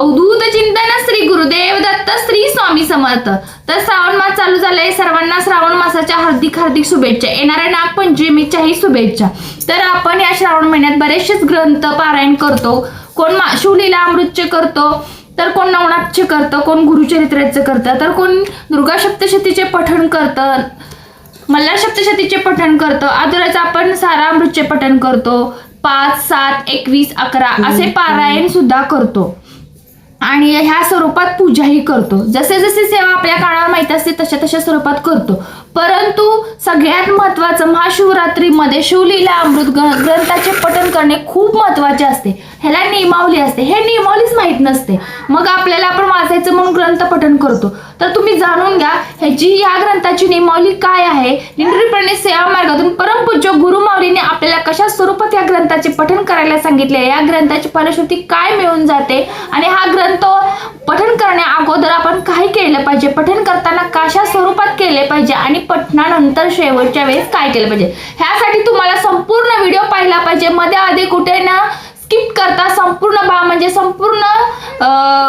अवधूत चिंतन श्री गुरुदेव दत्त श्री स्वामी समर्थ. तर श्रावण मास चालू झालाय. सर्वांना श्रावण मासाच्या हार्दिक हार्दिक शुभेच्छा. येणाऱ्या नागपंचमीच्याही शुभेच्छा. तर आपण या श्रावण महिन्यात बरेचसेच ग्रंथ पारायण करतो. कोण मा- शिवलीला अमृतचे करतो. तर कोण नवनाथचे करतं. कोण गुरुचरित्राचे करतं. तर कोण दुर्गा सप्तशतीचे पठण करतं. मल्हार सप्तशतीचे पठण करतो. आदुराचं आपण सारा अमृतचे पठण करतो. पाच सात एकवीस अकरा असे पारायण सुद्धा करतो. आणि ह्या स्वरूपात पूजाही करतो. जसे जसे सेवा आपल्या काळावर माहीत असते तशा तशा स्वरूपात करतो. परंतु सगळ्यात महत्त्वाचं महाशिवरात्रीमध्ये शिवलीला अमृत ग्र- ग्रंथाचे पठण करणे खूप महत्त्वाचे असते. ह्याला नियमावली असते. हे नियमावलीच माहीत नसते. मग आपल्याला आपण वाचायचं म्हणून ग्रंथ पठण करतो. तर तुम्ही जाणून घ्या ह्याची या ग्रंथाची नियमावली काय आहे? निंद्रीप्रणे सेवा मार्गातून परमपूज्य गुरुमाऊलीने आपल्याला कशा स्वरूपात या ग्रंथाचे पठण करायला सांगितले? या ग्रंथाची फलश्रुती काय मिळून जाते? आणि हा ग्रंथ पठण करण्या अगोदर आपण काय केलं पाहिजे? पठण करताना कशा स्वरूपात केले पाहिजे? आणि पठणानंतर शेवटच्या वेळेस काय केलं पाहिजे? ह्यासाठी तुम्हाला संपूर्ण व्हिडिओ पाहिला पाहिजे. मध्ये आधी कुठे ना स्किप करता संपूर्ण बा म्हणजे संपूर्ण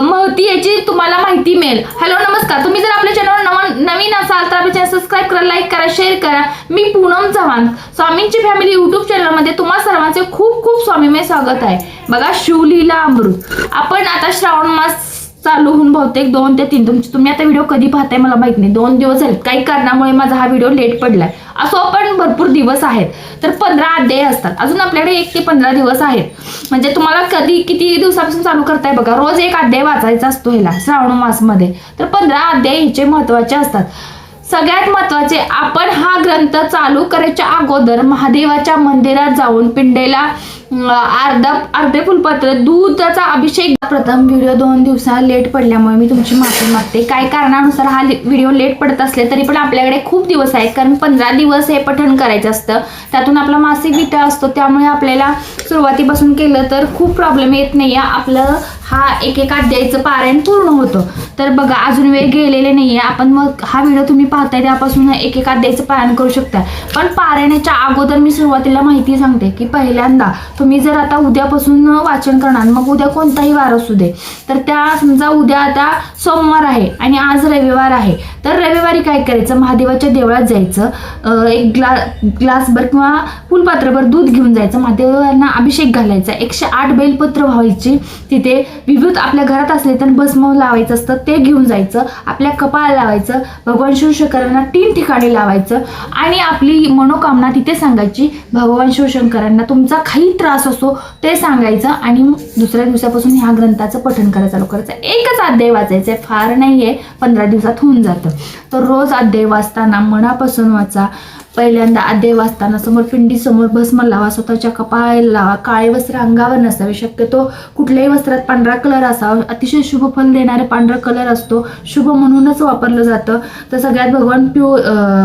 माहिती याची तुम्हाला माहिती मिळेल. हॅलो नमस्कार. तुम्ही जर आपल्या चॅनल नवीन नवीन असाल तर आपल्या चॅनल सबस्क्राईब करा लाईक करा शेअर करा. मी पूनम चव्हाण. स्वामींची फॅमिली युट्यूब चॅनलमध्ये तुम्हा सर्वांचे खूप खूप स्वामीमय स्वागत आहे. बघा शिवलीला अमृत. आपण आता श्रावण मास चालू होऊन बहुतेक दोन ते तीन. तुमची तुम्ही आता व्हिडिओ कधी पाहताय मला माहीत नाही. दोन दिवस झालेत. काही कारणामुळे माझा हा व्हिडिओ लेट पडलाय. असो पण भरपूर दिवस आहेत. तर पंधरा अध्याय असतात. अजून आपल्याकडे एक ते पंधरा दिवस आहेत. म्हणजे तुम्हाला कधी किती दिवसापासून चालू करताय बघा. रोज एक अध्याय वाचायचा असतो ह्याला श्रावण मासमध्ये. तर पंधरा अध्याय ह्याचे महत्त्वाचे असतात. सगळ्यात महत्त्वाचे आपण हा ग्रंथ चालू करायच्या अगोदर महादेवाच्या मंदिरात जाऊन पिंडेला अर्धा अर्धे फुलपत्र दुधाचा अभिषेक. प्रथम व्हिडिओ दोन दिवसा लेट पडल्यामुळे मी तुमची माफी मागते. काय कारणानुसार हा व्हिडिओ लेट पडत असले तरी पण आपल्याकडे खूप दिवस आहेत. कारण पंधरा दिवस हे पठण करायचं असतं. त्यातून आपला मासिक विटा असतो. त्यामुळे आपल्याला सुरुवातीपासून केलं तर खूप प्रॉब्लेम येत नाही आपलं हा एक एक अध्यायचं पारायण पूर्ण होतं. तर बघा अजून वेळ गेलेले नाहीये. आपण मग हा व्हिडिओ तुम्ही पाहताय त्यापासून एक एक अध्यायचं पारायण करू शकता पण पारायणाच्या अगोदर मी सुरुवातीला माहिती सांगते की पहिल्यांदा तुम्ही जर आता उद्यापासून वाचन करणार मग उद्या कोणताही वार असू दे. तर त्या समजा उद्या आता सोमवार आहे आणि आज रविवार आहे. तर रविवारी काय करायचं? महादेवाच्या देवळात जायचं. एक ग्ला ग्लासभर किंवा फुलपात्रभर दूध घेऊन जायचं. महादेवांना अभिषेक घालायचा. एकशे आठ बेलपत्र व्हायची तिथे. विभूत आपल्या घरात असले तर भस्म लावायचं असतं ते घेऊन जायचं आपल्या कपाळाला लावायचं भगवान शिवशंकरांना तीन ठिकाणी लावायचं आणि आपली मनोकामना तिथे सांगायची भगवान शिवशंकरांना तुमचा काही त्रास असो ते सांगायचं आणि दुसऱ्या दिवसापासून ह्या ग्रंथाचं पठण करायला चालू करायचं. एकच अध्याय वाचायचं आहे फार नाही आहे पंधरा दिवसात होऊन जातं. तर रोज अध्याय वाचताना मनापासून वाचा. पहिल्यांदा अध्याय वाचताना समोर पिंडीसमोर भस्म लावा स्वतःच्या कपाळाला लावा काळे वस्त्र अंगावर नसावे शक्यतो कुठल्याही वस्त्रात पांढरा कलर असावा. अतिशय शुभ फल देणारे पांढरा कलर असतो. शुभ म्हणूनच वापरलं जातं. तर सगळ्यात भगवान पिऊ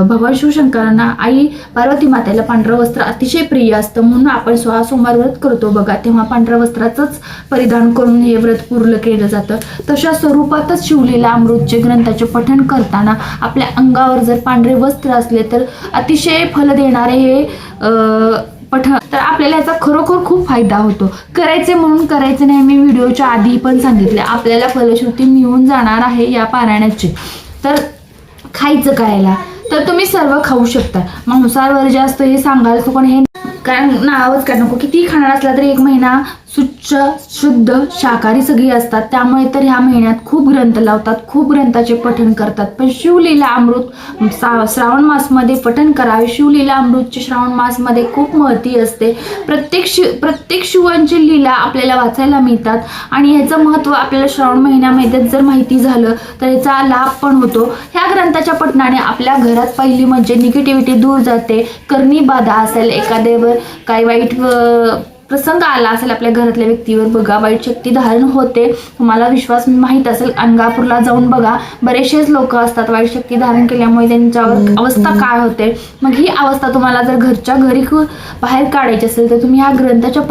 भगवान शिवशंकरांना आई पार्वती मातेला पांढरं वस्त्र अतिशय प्रिय असतं म्हणून आपण सोळा सोमवार व्रत करतो बघा. तेव्हा पांढऱ्या वस्त्राचंच परिधान करून हे व्रत पूर्ण केलं जातं. तशा स्वरूपातच शिवलेल्या अमृतचे ग्रंथाचे पठण करताना आपल्या अंगावर जर पांढरे वस्त्र असले तर अतिशय फल देणारे हे अं, पठण तर आपल्याला याचा खरोखर खूप फायदा होतो. करायचे म्हणून करायचे नाही मी व्हिडिओच्या आधी पण सांगितले. आपल्याला फलश्रुती मिळून जाणार आहे या पारायणाची. तर खायचं करायला. तर तुम्ही सर्व खाऊ शकता. मांसाहार जे असतं हे सांगायला तो पण हे कारण नावच काय नको. किती खाणार असला तरी एक महिना सुच्छ शुद्ध शाकाहारी सगळी असतात. त्यामुळे तर ह्या महिन्यात खूप ग्रंथ लावतात खूप ग्रंथाचे पठण करतात. पण शिवलीला अमृत सा- श्रावण मासमध्ये पठण करावे. शिवलीला अमृतचे श्रावण मासमध्ये खूप महती असते. प्रत्येक शिव प्रत्येक शिवांची लीला आपल्याला वाचायला मिळतात. आणि ह्याचं महत्त्व आपल्याला श्रावण महिन्यामध्ये जर माहिती झालं तर याचा लाभ पण होतो. ह्या ग्रंथाच्या पठणाने आपल्या घरात पहिली म्हणजे निगेटिव्हिटी दूर जाते. करणी बाधा असेल एखाद्यावर काही वाईट प्रसंग आला असेल आपल्या घरातल्या व्यक्तीवर बघा. वाईट शक्ती धारण होते. तुम्हाला विश्वास माहीत असेल अंगापूरला जाऊन बघा. बरेचसेच लोक असतात वाईट शक्ती धारण केल्यामुळे त्यांच्यावर अवस्था काय होते? मग ही अवस्था तुम्हाला जर घरच्या घरी बाहेर काढायची असेल तर तुम्ही ह्या ग्रंथाच्या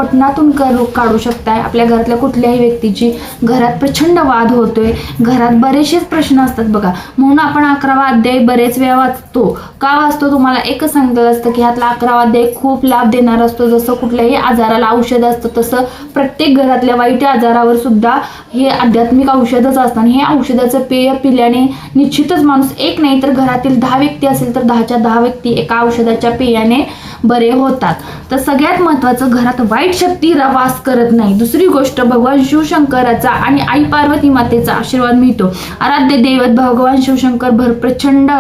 करू काढू शकताय. आपल्या घरातल्या कुठल्याही व्यक्तीची घरात प्रचंड वाद होतोय. घरात बरेचसेच प्रश्न असतात बघा. म्हणून आपण अकरावा अध्याय बरेच वेळा वाचतो. का वाचतो? तुम्हाला एकच सांगितलं असतं की ह्यातला अकरावा अध्याय खूप लाभ देणार असतो. जसं कुठल्याही आजाराला औषध असतं तसं प्रत्येक घरातल्या वाईट आजारावर सुद्धा हे आध्यात्मिक औषधच असतं. आणि हे औषधाचं पेय पिल्याने निश्चितच माणूस एक नाही तर घरातील दहा व्यक्ती असेल तर दहाच्या दहा व्यक्ती एका औषधाच्या पेयाने बरे होतात. तर सगळ्यात महत्त्वाचं घरात वाईट शक्ती वास करत नाही. दुसरी गोष्ट भगवान शिवशंकराचा आणि आई पार्वती मातेचा आशीर्वाद मिळतो. आराध्य दैवत भगवान शिवशंकर भर प्रचंड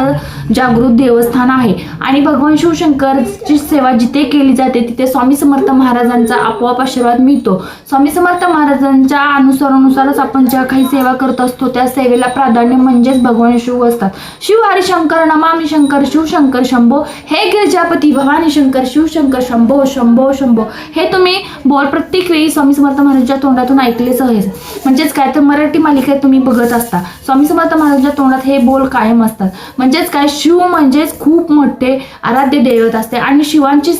जागृत देवस्थान आहे. आणि भगवान शिवशंकरची सेवा जिथे केली जाते तिथे स्वामी समर्थ महाराजांचा आपोआप आशीर्वाद मिळतो. स्वामी समर्थ महाराजांच्या अनुसारानुसारच आपण ज्या काही सेवा करत असतो त्या सेवेला प्राधान्य म्हणजेच भगवान शिव असतात. शिव हरिशंकर नमामी नमामि शंकर शिवशंकर शंभो हे गिरजापती भवानी शंकर शिवशंकर शिवशंकर शंभो शंभो शंभो. हे तुम्ही बोल प्रत्येक वेळी स्वामी समर्थ महाराजांच्या तोंडातून ऐकलेच आहेस म्हणजेच काय तर मराठी मालिकेत तुम्ही बघत असता. स्वामी समर्थ महाराजांच्या तोंडात हे बोल कायम असतात. म्हणजेच काय? शिव म्हणजेच खूप मोठे आराध्य दैवत असते आणि शिवांची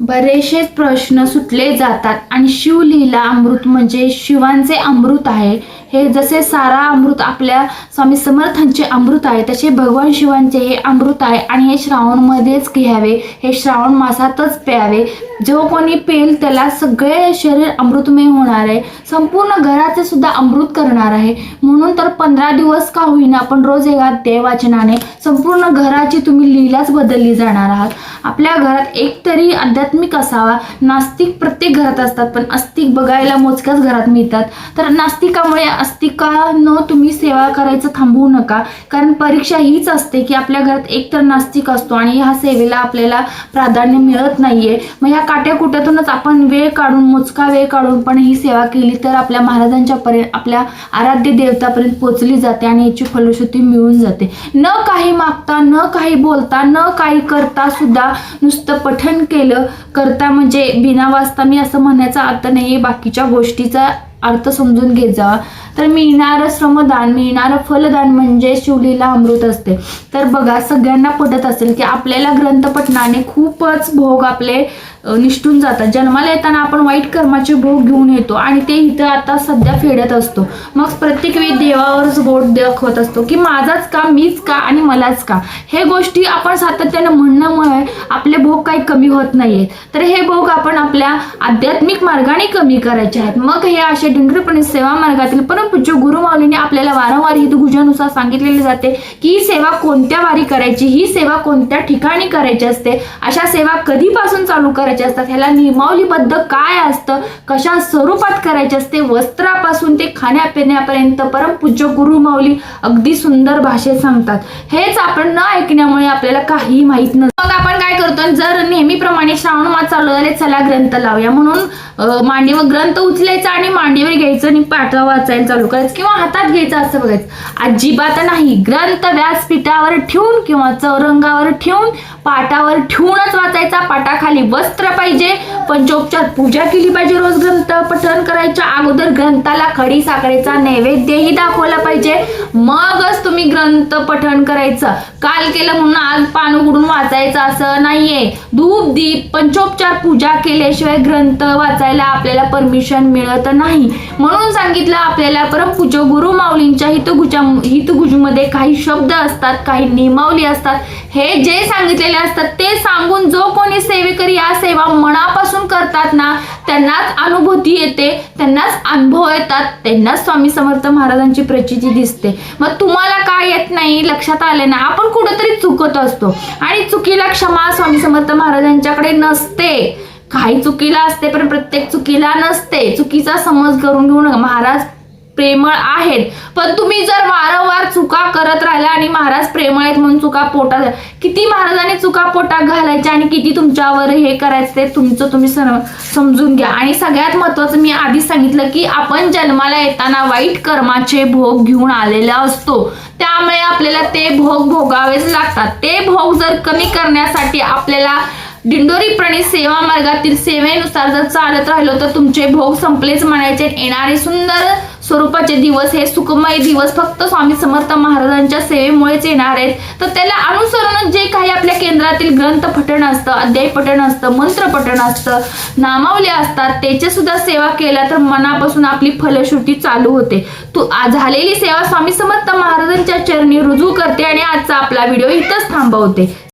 बरेचसेच प्रश्न सुटले जातात आणि शिवलीला अमृत म्हणजे शिवांचे अमृत आहे. हे जसे सारा अमृत आपल्या स्वामी समर्थांचे अमृत आहे तसे भगवान शिवांचे हे अमृत आहे आणि हे श्रावणमध्येच घ्यावे हे श्रावण मासातच प्यावे. जो कोणी पेल त्याला सगळे शरीर अमृतमय होणार आहे. संपूर्ण घराचे सुद्धा अमृत करणार आहे. म्हणून तर पंधरा दिवस का होईना आपण रोज एका देवाचनाने संपूर्ण घराची तुम्ही लीलाच बदलली जाणार आहात. आपल्या घरात एक तरी आध्यात्मिक असावा. नास्तिक प्रत्येक घरात असतात पण अस्तिक बघायला मोजक्याच घरात मिळतात. तर नास्तिकामुळे नास्तिकानं तुम्ही सेवा करायचं थांबवू नका. कारण परीक्षा हीच असते की आपल्या घरात एक तर नास्तिक असतो आणि ह्या सेवेला आपल्याला प्राधान्य मिळत नाहीये. मग ह्या काट्याकुट्यातूनच आपण वेळ काढून मोजका वेळ काढून पण ही सेवा केली तर आपल्या महाराजांच्या पर्यंत आपल्या आराध्य देवतापर्यंत पोचली जाते आणि याची फलश्रुती मिळून जाते. न काही मागता न काही बोलता न काही करता सुद्धा नुसतं पठण केलं करता म्हणजे बिना वाचता मी असं म्हणायचं अर्थ नाही बाकीच्या गोष्टीचा अर्थ समजून घेत जावा तर मिळणारं श्रमदान मिळणारं फलदान म्हणजे शिवलीला अमृत असते. तर बघा सगळ्यांना पटत असेल की आपल्याला ग्रंथपठणाने खूपच भोग आपले निष्ठून जातात. जन्माला येताना आपण वाईट कर्माचे भोग घेऊन येतो आणि ते इथं आता सध्या फेडत असतो. मग प्रत्येक वेळी देवावरच बोट दाखवत असतो की माझाच का मीच का आणि मलाच का? हे गोष्टी आपण सातत्यानं म्हणण्यामुळे आपले भोग काही कमी होत नाहीयेत. तर हे भोग आपण आपल्या आध्यात्मिक मार्गाने कमी करायचे आहेत. मग हे असे दिंडरपणे सेवा मार्गातील परमपूज्य गुरुमाऊलीने आपल्याला वारंवार हितगुजानुसार सांगितलेले जाते की ही सेवा कोणत्या वारी करायची ही सेवा कोणत्या ठिकाणी करायची असते अशा सेवा कधीपासून चालू करायचे असतात? ह्याला नियमावलीबद्ध काय असतं? कशा स्वरूपात करायचे असते? वस्त्रापासून ते खाण्यापिण्यापर्यंत परमपूज्य गुरुमाऊली अगदी सुंदर भाषेत सांगतात. हेच आपण न ऐकण्यामुळे आपल्याला काही माहीत नसतं मग आपण काय करतो जर नेहमीप्रमाणे श्रावण मास चालू झाले चला ग्रंथ लावूया. म्हणून मांडीवर ग्रंथ उचलायचा आणि मांडीवर घ्यायचं आणि पाठवा वाचायला चालू करायचं किंवा हातात घ्यायचं असं बघायचं. अजिबात नाही. ग्रंथ व्यासपीठावर ठेवून किंवा चौरंगावर ठेवून पाटावर ठेवूनच वाचायचा. पाटाखाली वस्त्र पाहिजे. पंचोपचार पूजा केली पाहिजे रोज ग्रंथ पठण करायच्या अगोदर. ग्रंथाला खडी साखरेचा नैवेद्यही दाखवला पाहिजे. मगच तुम्ही ग्रंथ पठण करायचं. काल केलं म्हणून आज पान उघडून वाचायचं असं नाही. नाहीये. धूप दीप पंचोपचार पूजा केल्याशिवाय ग्रंथ वाचायला आपल्याला परमिशन मिळत नाही. म्हणून सांगितलं आपल्याला परमपूज्य गुरु माऊलींच्या हितगुजा हितगुजमध्ये काही शब्द असतात काही नियमावली असतात. हे जे सांगितलेले असतात ते सांगून जो कोणी सेवेकरी या सेवा करतात ना त्यांनाच अनुभूती येते त्यांनाच अनुभव येतात त्यांनाच स्वामी समर्थ महाराजांची प्रचिती दिसते. मग तुम्हाला काय येत नाही लक्षात आले ना आपण कुठंतरी चुकत असतो. आणि चुकीला क्षमा स्वामी समर्थ महाराजांच्याकडे नसते. काही चुकीला असते पण प्रत्येक चुकीला नसते. चुकीचा समज करून घेऊ नका. महाराज प्रेमळ आहेत. पण तुम्ही जर वारंवार चुका करत राहिला आणि महाराज प्रेमळ आहेत म्हणून चुका पोटात किती महाराजांनी चुका पोटात घालायच्या आणि किती तुमच्यावर हे करायचं ते तुमचं तुम्ही सर्व समजून घ्या. आणि सगळ्यात महत्वाचं मी आधी सांगितलं की आपण जन्माला येताना वाईट कर्माचे भोग घेऊन आलेला असतो. त्यामुळे आपल्याला ते भोग भोगावेच लागतात. ते भोग जर कमी करण्यासाठी आपल्याला दिंडोरी सेवा मार्गातील सेवेनुसार जर चालत राहिलो तर तुमचे भोग संपलेच म्हणायचे येणारे सुंदर स्वरूपाचे दिवस हे सुखमय दिवस. फक्त स्वामी समर्थ महाराजांच्या सेवेमुळेच येणार आहेत. तर त्याला अनुसरून जे काही आपल्या केंद्रातील ग्रंथ पठण असतं अध्याय पठण असतं मंत्र पठण असतं नामावले असतात त्याची सुद्धा सेवा केल्या तर मनापासून आपली फलश्रुती चालू होते. तू झालेली सेवा स्वामी समर्थ महाराजांच्या चरणी रुजू करते आणि आजचा आपला व्हिडिओ इथंच थांबवते.